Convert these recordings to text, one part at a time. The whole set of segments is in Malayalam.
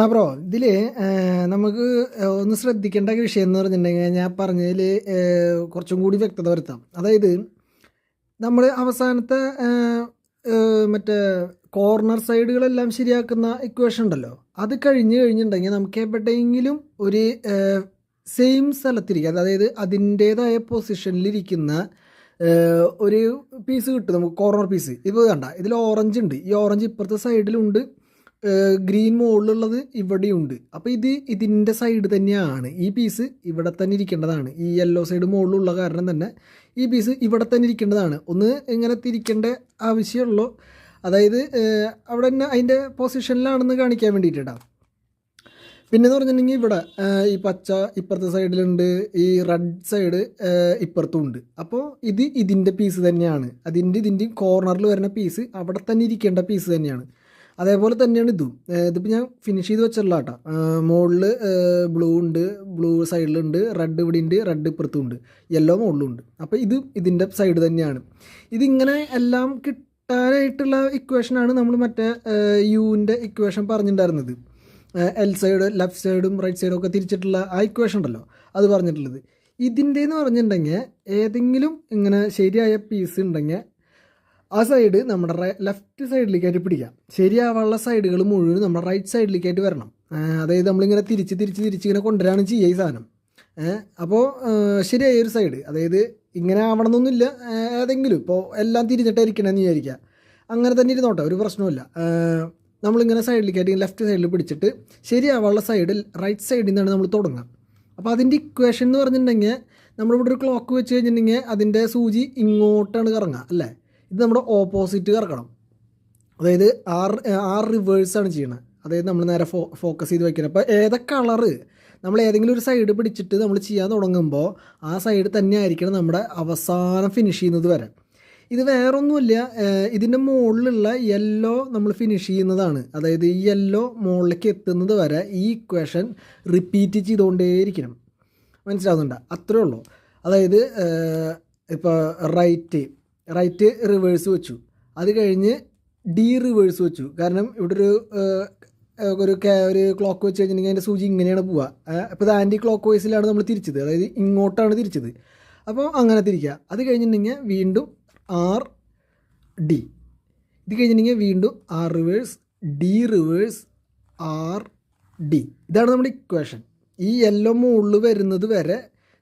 ആ ബ്രോ ഇതിൽ നമുക്ക് ഒന്ന് ശ്രദ്ധിക്കേണ്ട വിഷയം എന്ന് പറഞ്ഞിട്ടുണ്ടെങ്കിൽ ഞാൻ പറഞ്ഞതിൽ കുറച്ചും കൂടി വ്യക്തത വരുത്താം. അതായത് നമ്മൾ അവസാനത്തെ മറ്റേ കോർണർ സൈഡുകളെല്ലാം ശരിയാക്കുന്ന ഇക്വേഷൻ ഉണ്ടല്ലോ. അത് കഴിഞ്ഞ് കഴിഞ്ഞിട്ടുണ്ടെങ്കിൽ നമുക്ക് എവിടെയെങ്കിലും ഒരു സെയിം സ്ഥലത്തിരിക്കുക അതായത് അതിന്റേതായ പൊസിഷനിലിരിക്കുന്ന ഒരു പീസ് കിട്ടും. നമുക്ക് കോർണർ പീസ് ഇപ്പോൾ കണ്ട ഇതിൽ ഓറഞ്ച് ഉണ്ട്. ഈ ഓറഞ്ച് ഇപ്പുറത്തെ സൈഡിലുണ്ട് ഗ്രീൻ മുകളിലുള്ളത് ഇവിടെയുണ്ട്. അപ്പോൾ ഇത് ഇതിന്റെ സൈഡ് തന്നെയാണ്. ഈ പീസ് ഇവിടെ തന്നെ ഇരിക്കേണ്ടതാണ്. ഈ യെല്ലോ സൈഡ് മുകളിലുള്ള കാരണം തന്നെ ഈ പീസ് ഇവിടെ തന്നെ ഇരിക്കേണ്ടതാണ്. ഒന്ന് ഇങ്ങനെ തിരിക്കേണ്ട ആവശ്യമുള്ളൂ. അതായത് അവിടെ തന്നെ അതിന്റെ പൊസിഷനിലാണെന്ന് കാണിക്കാൻ വേണ്ടിയിട്ടാണ് പിന്നെ എന്ന് പറഞ്ഞിട്ടുണ്ടെങ്കിൽ ഇവിടെ ഈ പച്ച ഇപ്പുറത്തെ സൈഡിലുണ്ട് ഈ റെഡ് സൈഡ് ഇപ്പുറത്തും ഉണ്ട്. അപ്പോൾ ഇത് ഇതിന്റെ പീസ് തന്നെയാണ്. അതിന്റെ ഇതിന്റെയും കോർണറിൽ വരുന്ന പീസ് അവിടെ തന്നെ ഇരിക്കേണ്ട പീസ് തന്നെയാണ്. അതേപോലെ തന്നെയാണ് ഇതും. ഇതിപ്പോൾ ഞാൻ ഫിനിഷ് ചെയ്ത് വെച്ചിട്ടുള്ള കേട്ടോ മുകളിൽ ബ്ലൂ ഉണ്ട് ബ്ലൂ സൈഡിലുണ്ട് റെഡ് ഇവിടെ ഉണ്ട് റെഡ് ഇപ്പുറത്തും ഉണ്ട് യെല്ലോ മുകളിലും ഉണ്ട്. അപ്പോൾ ഇത് ഇതിന്റെ സൈഡ് തന്നെയാണ്. ഇതിങ്ങനെ എല്ലാം കിട്ടാനായിട്ടുള്ള ഇക്വേഷനാണ് നമ്മൾ മറ്റേ യുവിന്റെ ഇക്വേഷൻ പറഞ്ഞിട്ടുണ്ടായിരുന്നത്. എൽ സൈഡ് ലെഫ്റ്റ് സൈഡും റൈറ്റ് സൈഡും ഒക്കെ തിരിച്ചിട്ടുള്ള ആ ഇക്വേഷൻ ഉണ്ടല്ലോ അത് പറഞ്ഞിട്ടുള്ളത്. ഇതിന്റെ എന്ന് പറഞ്ഞിട്ടുണ്ടെങ്കിൽ ഏതെങ്കിലും ഇങ്ങനെ ശരിയായ പീസ് ഉണ്ടെങ്കിൽ ആ സൈഡ് നമ്മുടെ ലെഫ്റ്റ് സൈഡിലേക്കായിട്ട് പിടിക്കാം. ശരിയാവാനുള്ള സൈഡുകൾ മുഴുവൻ നമ്മുടെ റൈറ്റ് സൈഡിലേക്കായിട്ട് വരണം. അതായത് നമ്മളിങ്ങനെ തിരിച്ച് തിരിച്ച് തിരിച്ച് ഇങ്ങനെ കൊണ്ടുവരാണ് ചെയ്യുക ഈ സാധനം. അപ്പോൾ ശരിയായ ഒരു സൈഡ് അതായത് ഇങ്ങനെ ആവണമെന്നൊന്നുമില്ല. ഏതെങ്കിലും ഇപ്പോൾ എല്ലാം തിരിഞ്ഞിട്ടായിരിക്കണമെന്ന് വിചാരിക്കുക. അങ്ങനെ തന്നെ ഇരുന്നോട്ടെ ഒരു പ്രശ്നമില്ല നമ്മളിങ്ങനെ സൈഡിലേക്കായിട്ട് ലെഫ്റ്റ് സൈഡിൽ പിടിച്ചിട്ട് ശരിയാവാനുള്ള സൈഡിൽ റൈറ്റ് സൈഡിൽ നിന്നാണ് നമ്മൾ തുടങ്ങുക. അപ്പോൾ അതിന്റെ ഇക്വേഷൻ എന്ന് പറഞ്ഞിട്ടുണ്ടെങ്കിൽ നമ്മളിവിടെ ഒരു ക്ലോക്ക് വെച്ച് കഴിഞ്ഞിട്ടുണ്ടെങ്കിൽ അതിന്റെ സൂചി ഇങ്ങോട്ടാണ് കറങ്ങുക അല്ലേ? ഇത് നമ്മുടെ ഓപ്പോസിറ്റ് കറക്കണം. അതായത് ആർ ആർ റിവേഴ്സാണ് ചെയ്യണത് അതായത് നമ്മൾ നേരെ ഫോ ഫോക്കസ് ചെയ്ത് വയ്ക്കണം അപ്പോൾ ഏതൊക്കെ കളറ് നമ്മൾ ഏതെങ്കിലും ഒരു സൈഡ് പിടിച്ചിട്ട് നമ്മൾ ചെയ്യാൻ തുടങ്ങുമ്പോൾ ആ സൈഡ് തന്നെ ആയിരിക്കണം നമ്മുടെ അവസാനം ഫിനിഷ് ചെയ്യുന്നത് വരെ. ഇത് വേറൊന്നുമില്ല ഇതിന്റെ മുകളിലുള്ള യെല്ലോ നമ്മൾ ഫിനിഷ് ചെയ്യുന്നതാണ്. അതായത് ഈ യെല്ലോ മുകളിലേക്ക് എത്തുന്നത് വരെ ഈ ഇക്വേഷൻ റിപ്പീറ്റ് ചെയ്തുകൊണ്ടേയിരിക്കണം. മനസ്സിലാവുന്നുണ്ട്? അത്രേ ഉള്ളൂ. അതായത് ഇപ്പോൾ റൈറ്റ് റൈറ്റ് റിവേഴ്സ് വെച്ചു. അത് കഴിഞ്ഞ് ഡി റിവേഴ്സ് വെച്ചു. കാരണം ഇവിടെ ഒരു ഒരു ഒരു ക്ലോക്ക് വെച്ച് കഴിഞ്ഞിട്ടുണ്ടെങ്കിൽ അതിന്റെ സൂചി ഇങ്ങനെയാണ് പോവുക. അപ്പോൾ ഇത് ആന്റി ക്ലോക്ക് വൈസിലാണ് നമ്മൾ തിരിച്ചത്. അതായത് ഇങ്ങോട്ടാണ് തിരിച്ചത്. അപ്പോൾ അങ്ങനെ തിരിക്കുക. അത് കഴിഞ്ഞിട്ടുണ്ടെങ്കിൽ വീണ്ടും ആർ ഡി. ഇത് കഴിഞ്ഞിട്ടുണ്ടെങ്കിൽ വീണ്ടും R reverse D reverse R D. ഇതാണ് നമ്മുടെ ഇക്വേഷൻ ഈ യെല്ലോ മുകളിൽ വരുന്നത് വരെ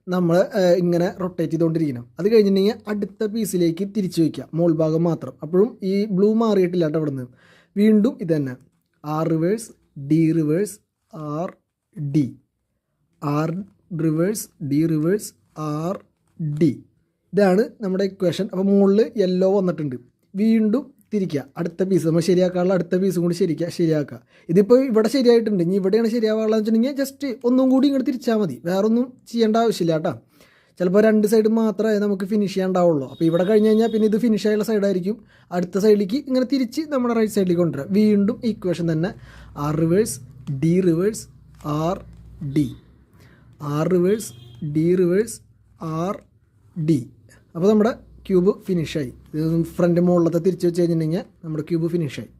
നമ്മൾ ഇങ്ങനെ റൊട്ടേറ്റ് ചെയ്തുകൊണ്ടിരിക്കണം അത് കഴിഞ്ഞിട്ടുണ്ടെങ്കിൽ അടുത്ത പീസിലേക്ക് തിരിച്ചു വയ്ക്കുക. മോൾ ഭാഗം മാത്രം. അപ്പോഴും ഈ ബ്ലൂ മാറിയിട്ടില്ല കേട്ടോ അവിടെ നിന്ന് വീണ്ടും ഇതന്നെ തന്നെ. R reverse D reverse R D R reverse D reverse R D ഇതാണ് നമ്മുടെ ഇക്വേഷൻ അപ്പോൾ മുകളിൽ യെല്ലോ വന്നിട്ടുണ്ട്. വീണ്ടും തിരിക്കുക. അടുത്ത പീസ് നമ്മൾ ശരിയാക്കാനുള്ള അടുത്ത പീസും കൂടി ശരിക്കുക. ശരിയാക്കുക. ഇതിപ്പോൾ ഇവിടെ ശരിയായിട്ടുണ്ട്. ഇനി ഇവിടെയാണ് ശരിയാവാനുള്ളതെന്ന് വെച്ചിട്ടുണ്ടെങ്കിൽ ജസ്റ്റ് ഒന്നും കൂടി ഇങ്ങോട്ട് തിരിച്ചാൽ മതി. വേറെ ഒന്നും ചെയ്യേണ്ട ആവശ്യമില്ല കേട്ടോ. ചിലപ്പോൾ രണ്ട് സൈഡ് മാത്രമേ നമുക്ക് ഫിനിഷ് ചെയ്യാണ്ടാവുള്ളൂ അപ്പോൾ ഇവിടെ കഴിഞ്ഞ് കഴിഞ്ഞാൽ പിന്നെ ഇത് ഫിനിഷ് ആയുള്ള സൈഡായിരിക്കും അടുത്ത സൈഡിലേക്ക് ഇങ്ങനെ തിരിച്ച് നമ്മുടെ റൈറ്റ് സൈഡിലേക്ക് കൊണ്ടുവരാം. വീണ്ടും ഈക്വേഷൻ തന്നെ. R reverse D reverse R D R reverse D reverse R D അപ്പോൾ നമ്മുടെ ക്യൂബ് ഫിനിഷായി ഇത് ഫ്രണ്ട് മുകളിലത്തെ തിരിച്ച് വെച്ച് കഴിഞ്ഞിട്ടുണ്ടെങ്കിൽ നമ്മുടെ ക്യൂബ് ഫിനിഷായി